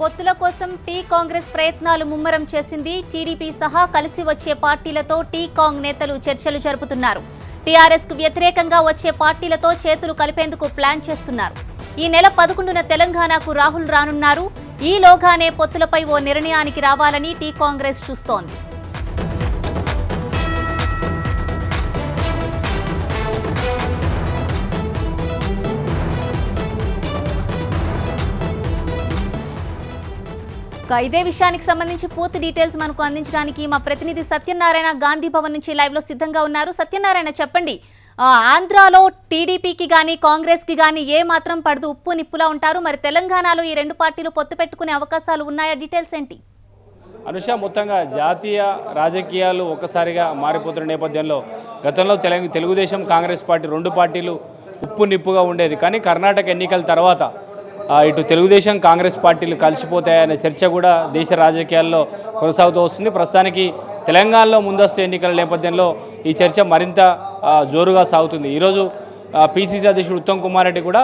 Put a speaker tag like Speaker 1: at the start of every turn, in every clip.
Speaker 1: పొత్తుల కోసం టీ కాంగ్రెస్ ప్రయత్నాలు ముమ్మరం చేసింది టీడీపీ సహా కలిసి వచ్చే పార్టీలతో టీ కాంగ్ నేతలు చర్చలు జరుపుతున్నారు. టీఆర్ఎస్కు వ్యతిరేకంగా వచ్చే పార్టీలతో చేతులు కలిపేందుకు ప్లాన్ చేస్తున్నారు. ఈ నెల పదకొండున తెలంగాణకు రాహుల్ రానున్నారు. ఈలోగానే పొత్తులపై ఓ నిర్ణయానికి రావాలని టీ కాంగ్రెస్ చూస్తోంది. ఇక ఇదే విషయానికి సంబంధించి పూర్తి డీటెయిల్స్ మనకు అందించడానికి మా ప్రతినిధి సత్యనారాయణ గాంధీ భవన్ నుంచి లైవ్లో సిద్ధంగా ఉన్నారు. సత్యనారాయణ చెప్పండి. ఆంధ్రాలో టీడీపీకి కానీ కాంగ్రెస్కి కానీ ఏ మాత్రం పడదు ఉప్పు నిప్పులా ఉంటారు. మరి తెలంగాణలో ఈ రెండు పార్టీలు పొత్తు పెట్టుకునే అవకాశాలు ఉన్నాయా? డీటెయిల్స్ ఏంటి?
Speaker 2: అనుష మొత్తంగా జాతీయ రాజకీయాలు ఒక్కసారిగా మారిపోతున్న నేపథ్యంలో గతంలో తెలంగ తెలుగుదేశం కాంగ్రెస్ పార్టీ రెండు పార్టీలు ఉప్పు నిప్పుగా ఉండేది. కానీ కర్ణాటక ఎన్నికల తర్వాత ఇటు తెలుగుదేశం కాంగ్రెస్ పార్టీలు కలిసిపోతాయనే చర్చ కూడా దేశ రాజకీయాల్లో కొనసాగుతూ వస్తుంది. ప్రస్తుతానికి తెలంగాణలో ముందస్తు ఎన్నికల నేపథ్యంలో ఈ చర్చ మరింత జోరుగా సాగుతుంది. ఈరోజు పిసిసి అధ్యక్షుడు ఉత్తమ్ కుమార్ రెడ్డి కూడా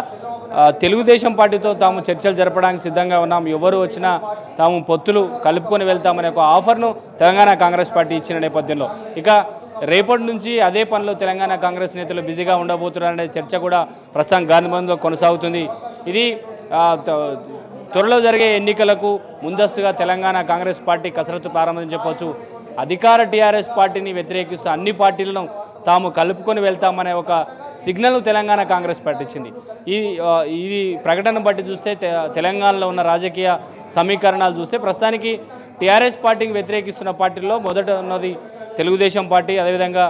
Speaker 2: తెలుగుదేశం పార్టీతో తాము చర్చలు జరపడానికి సిద్ధంగా ఉన్నాం. ఎవరు వచ్చినా తాము పొత్తులు కలుపుకొని వెళ్తామనే ఒక ఆఫర్ను తెలంగాణ కాంగ్రెస్ పార్టీ ఇచ్చిన నేపథ్యంలో. ఇక రేపటి నుంచి అదే పనిలో తెలంగాణ కాంగ్రెస్ నేతలు బిజీగా ఉండబోతున్నారనే చర్చ కూడా ప్రస్తుతం గాంధీభవన్లో కొనసాగుతుంది. ఇది త్వరలో జరిగే ఎన్నికలకు ముందస్తుగా తెలంగాణ కాంగ్రెస్ పార్టీ కసరత్తు ప్రారంభం చెప్పవచ్చు అధికార టీఆర్ఎస్ పార్టీని వ్యతిరేకిస్తూ అన్ని పార్టీలను తాము కలుపుకొని వెళ్తామనే ఒక సిగ్నల్ తెలంగాణ కాంగ్రెస్ పార్టీ ఇచ్చింది ఈ ఇది ప్రకటన బట్టి చూస్తే తె- తెలంగాణలో ఉన్న రాజకీయ సమీకరణాలు చూస్తే ప్రస్తుతానికి టీఆర్ఎస్ పార్టీకి వ్యతిరేకిస్తున్న పార్టీల్లో మొదట ఉన్నది తెలుగుదేశం పార్టీ అదేవిధంగా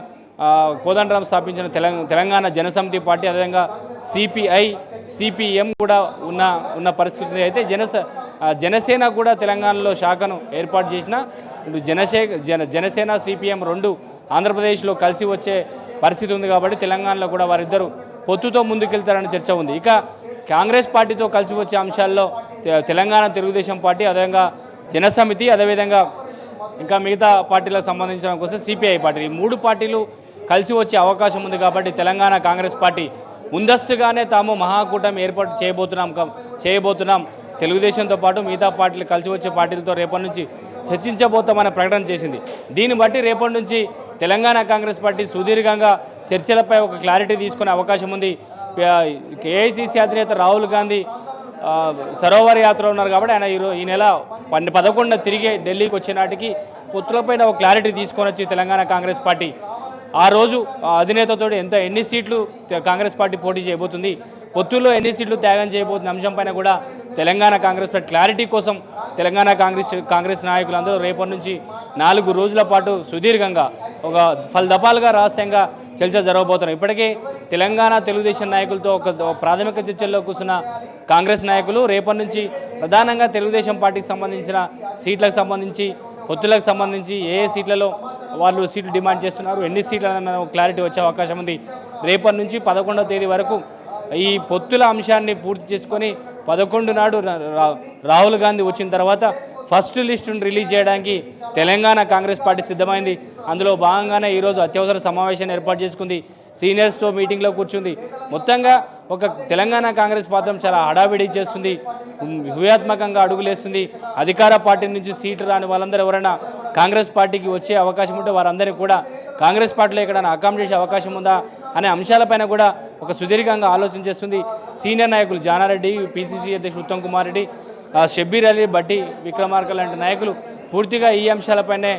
Speaker 2: కోదండరాం స్థాపించిన తెలంగాణ జనసమితి పార్టీ అదేవిధంగా సిపిఐ సిపిఎం కూడా ఉన్న ఉన్న పరిస్థితి అయితే జనస జనసేన కూడా తెలంగాణలో శాఖను ఏర్పాటు చేసిన ఇప్పుడు జనసే జన జనసేన సిపిఎం రెండు ఆంధ్రప్రదేశ్లో కలిసి వచ్చే పరిస్థితి ఉంది కాబట్టి తెలంగాణలో కూడా వారిద్దరూ పొత్తుతో ముందుకెళ్తారని చర్చ ఉంది. ఇక కాంగ్రెస్ పార్టీతో కలిసి వచ్చే అంశాల్లో తె- తెలంగాణ తెలుగుదేశం పార్టీ అదేవిధంగా జనసమితి అదేవిధంగా ఇంకా మిగతా పార్టీలకు సంబంధించిన కోసం సిపిఐ పార్టీ. ఈ మూడు పార్టీలు కలిసి వచ్చే అవకాశం ఉంది కాబట్టి తెలంగాణ కాంగ్రెస్ పార్టీ ముందస్తుగానే తాము మహాకూటమి ఏర్పాటు చేయబోతున్నాం చేయబోతున్నాం. తెలుగుదేశంతో పాటు మిగతా పార్టీలు కలిసి వచ్చే పార్టీలతో రేపటి నుంచి చర్చించబోతామని ప్రకటన చేసింది. దీన్ని బట్టి రేపటి నుంచి తెలంగాణ కాంగ్రెస్ పార్టీ సుదీర్ఘంగా చర్చలపై ఒక క్లారిటీ తీసుకునే అవకాశం ఉంది. ఏఐసిసి అధినేత రాహుల్ గాంధీ సరోవర సరోవర్ యాత్ర ఉన్నారు కాబట్టి ఆయన ఈరోజు ఈ నెల పన్నె పదకొండున తిరిగి ఢిల్లీకి వచ్చే నాటికి పొత్తులపైన ఒక క్లారిటీ తీసుకొని వచ్చి తెలంగాణ కాంగ్రెస్ పార్టీ ఆ రోజు అధినేతతో ఎంత ఎన్ని సీట్లు కాంగ్రెస్ పార్టీ పోటీ చేయబోతుంది పొత్తుల్లో ఎన్ని సీట్లు త్యాగం చేయబోతున్న అంశంపైన కూడా తెలంగాణ కాంగ్రెస్ పార్టీ క్లారిటీ కోసం తెలంగాణ కాంగ్రెస్ కాంగ్రెస్ నాయకులందరూ రేపటి నుంచి నాలుగు రోజుల పాటు సుదీర్ఘంగా ఒక ఫలదపాలుగా రహస్యంగా చర్చ జరగబోతున్నారు. ఇప్పటికే తెలంగాణ తెలుగుదేశం నాయకులతో ఒక ఒక ప్రాథమిక చర్చల్లో కూర్చున్న కాంగ్రెస్ నాయకులు రేపటి నుంచి ప్రధానంగా తెలుగుదేశం పార్టీకి సంబంధించిన సీట్లకు సంబంధించి పొత్తులకు సంబంధించి ఏ ఏ సీట్లలో వాళ్ళు సీట్లు డిమాండ్ చేస్తున్నారు ఎన్ని సీట్ల క్లారిటీ వచ్చే అవకాశం ఉంది. రేపటి నుంచి పదకొండవ తేదీ వరకు ఈ పొత్తుల అంశాన్ని పూర్తి చేసుకొని పదకొండు నాడు రాహుల్ గాంధీ వచ్చిన తర్వాత ఫస్ట్ లిస్టును రిలీజ్ చేయడానికి తెలంగాణ కాంగ్రెస్ పార్టీ సిద్ధమైంది. అందులో భాగంగానే ఈరోజు అత్యవసర సమావేశాన్ని ఏర్పాటు చేసుకుంది. సీనియర్స్తో మీటింగ్లో కూర్చుంది. మొత్తంగా ఒక తెలంగాణ కాంగ్రెస్ పాత్రం చాలా హడావిడి చేస్తుంది. వ్యూహాత్మకంగా అడుగులేస్తుంది. అధికార పార్టీ నుంచి సీటు రాని వాళ్ళందరూ ఎవరైనా కాంగ్రెస్ పార్టీకి వచ్చే అవకాశం ఉంటే వారందరినీ కూడా కాంగ్రెస్ పార్టీలో ఎక్కడైనా అకామిడేషన్ అవకాశం ఉందా? అనే అంశాలపైన కూడా ఒక సుదీర్ఘంగా ఆలోచన చేస్తుంది. సీనియర్ నాయకులు జానారెడ్డి పిసిసి అధ్యక్షుడు ఉత్తమ్ కుమార్ రెడ్డి షబ్బీర్ అలీ బట్టి విక్రమార్క లాంటి నాయకులు పూర్తిగా ఈ అంశాలపైనే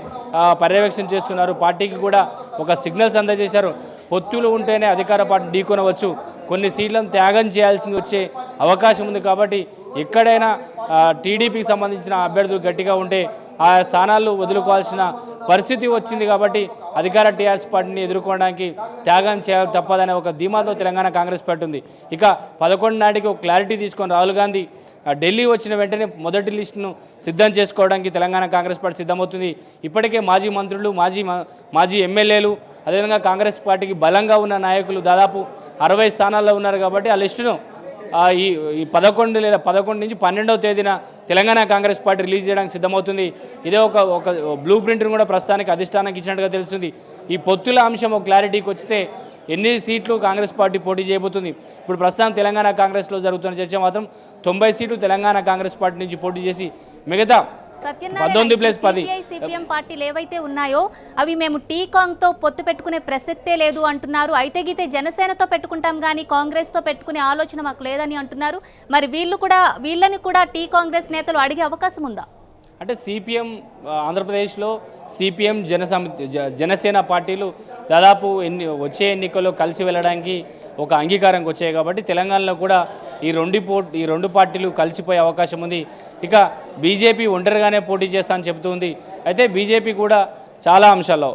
Speaker 2: పర్యవేక్షణ చేస్తున్నారు. పార్టీకి కూడా ఒక సిగ్నల్స్ అందజేశారు. పొత్తులు ఉంటేనే అధికార పార్టీ ఢీకొనవచ్చు. కొన్ని సీట్లను త్యాగం చేయాల్సింది వచ్చే అవకాశం ఉంది కాబట్టి ఎక్కడైనా టీడీపీకి సంబంధించిన అభ్యర్థులు గట్టిగా ఉంటే ఆ స్థానాలు వదులుకోవాల్సిన పరిస్థితి వచ్చింది కాబట్టి అధికార టీఆర్ఎస్ పార్టీని ఎదుర్కోవడానికి త్యాగం చేయాలి తప్పదనే ఒక ధీమాతో తెలంగాణ కాంగ్రెస్ పార్టీ ఉంది. ఇక పదకొండు నాటికి ఒక క్లారిటీ తీసుకొని రాహుల్ గాంధీ ఢిల్లీ వచ్చిన వెంటనే మొదటి లిస్టును సిద్ధం చేసుకోవడానికి తెలంగాణ కాంగ్రెస్ పార్టీ సిద్ధమవుతుంది. ఇప్పటికే మాజీ మంత్రులు మాజీ మా- మాజీ ఎమ్మెల్యేలు అదేవిధంగా కాంగ్రెస్ పార్టీకి బలంగా ఉన్న నాయకులు దాదాపు అరవై స్థానాల్లో ఉన్నారు కాబట్టి ఆ లిస్టును ఈ ఈ పదకొండు లేదా పదకొండు నుంచి పన్నెండవ తేదీన తెలంగాణ కాంగ్రెస్ పార్టీ రిలీజ్ చేయడానికి సిద్ధమవుతుంది. ఇదే ఒక ఒక బ్లూ ప్రింట్ను కూడా ప్రస్తుతానికి అధిష్టానానికి ఇచ్చినట్టుగా తెలుస్తుంది. ఈ పొత్తుల అంశం ఒక క్లారిటీకి వస్తే ఎన్ని సీట్లు కాంగ్రెస్ పార్టీ పోటీ చేయబోతుంది? ఇప్పుడు ప్రస్తుతం తెలంగాణ కాంగ్రెస్లో జరుగుతున్న చర్చ మాత్రం తొంభై సీట్లు తెలంగాణ కాంగ్రెస్ పార్టీ నుంచి పోటీ చేసి మిగతా పంతొమ్మిది ప్లస్ పది.
Speaker 1: సిపిఎం పార్టీలు ఏవైతే ఉన్నాయో అవి మేము టీ కాంగ్తో పొత్తు పెట్టుకునే ప్రసక్తే లేదు అంటున్నారు. అయితే గీతే జనసేనతో పెట్టుకుంటాం కానీ కాంగ్రెస్తో పెట్టుకునే ఆలోచన మాకు లేదని అంటున్నారు. మరి వీళ్ళు కూడా వీళ్ళని కూడా టీ కాంగ్రెస్ నేతలు అడిగే అవకాశం ఉందా?
Speaker 2: అంటే సిపిఎం ఆంధ్రప్రదేశ్లో సిపిఎం జనసమితి జనసేన పార్టీలు దాదాపు ఎన్ని వచ్చే ఎన్నికల్లో కలిసి వెళ్ళడానికి ఒక అంగీకారంకి వచ్చాయి కాబట్టి తెలంగాణలో కూడా ఈ రెండు పో ఈ రెండు పార్టీలు కలిసిపోయే అవకాశం ఉంది. ఇక బీజేపీ ఒంటరిగానే పోటీ చేస్తా అని చెబుతుంది. అయితే బీజేపీ కూడా చాలా అంశాల్లో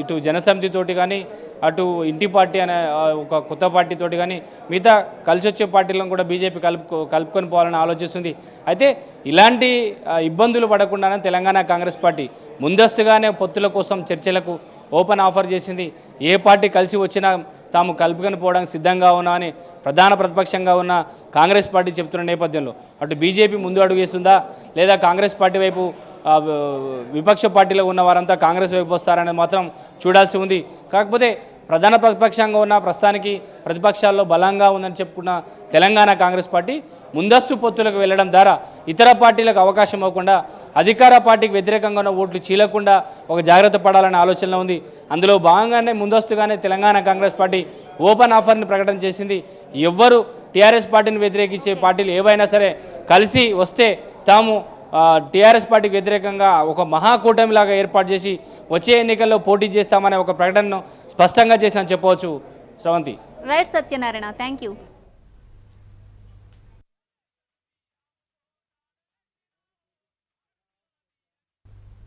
Speaker 2: ఇటు జనసమితితోటి కానీ అటు ఇంటి పార్టీ అనే ఒక కొత్త పార్టీతోటి కానీ మిగతా కలిసి వచ్చే పార్టీలను కూడా బీజేపీ కలుపుకో కలుపుకొని పోవాలని ఆలోచిస్తుంది. అయితే ఇలాంటి ఇబ్బందులు పడకుండానే తెలంగాణ కాంగ్రెస్ పార్టీ ముందస్తుగానే పొత్తుల కోసం చర్చలకు ఓపెన్ ఆఫర్ చేసింది. ఏ పార్టీ కలిసి వచ్చినా తాము కలుపుకొని పోవడానికి సిద్ధంగా ఉన్నా అని ప్రధాన ప్రతిపక్షంగా ఉన్న కాంగ్రెస్ పార్టీ చెప్తున్న నేపథ్యంలో. అటు బీజేపీ ముందు అడుగు వేస్తుందా? లేదా కాంగ్రెస్ పార్టీ వైపు విపక్ష పార్టీలో ఉన్న వారంతా కాంగ్రెస్ వైపు వస్తారనేది మాత్రం చూడాల్సి ఉంది. కాకపోతే ప్రధాన ప్రతిపక్షంగా ఉన్న ప్రస్తుతానికి ప్రతిపక్షాల్లో బలంగా ఉందని చెప్పుకున్న తెలంగాణ కాంగ్రెస్ పార్టీ ముందస్తు పొత్తులకు వెళ్ళడం ద్వారా ఇతర పార్టీలకు అవకాశం ఇవ్వకుండా అధికార పార్టీకి వ్యతిరేకంగా ఉన్న ఓట్లు చీలకుండా ఒక జాగ్రత్త పడాలనే ఆలోచన ఉంది. అందులో భాగంగానే ముందస్తుగానే తెలంగాణ కాంగ్రెస్ పార్టీ ఓపెన్ ఆఫర్ని ప్రకటన చేసింది. ఎవ్వరు టీఆర్ఎస్ పార్టీని వ్యతిరేకించే పార్టీలు ఏవైనా సరే కలిసి వస్తే తాము టీఆర్ఎస్ పార్టీకి వ్యతిరేకంగా ఒక మహాకూటమిలాగా ఏర్పాటు చేసి వచ్చే ఎన్నికల్లో పోటీ చేస్తామనే ఒక ప్రకటనను స్పష్టంగా చేశామని చెప్పవచ్చు. Sravanthi
Speaker 1: right Satyanarayana. Thank you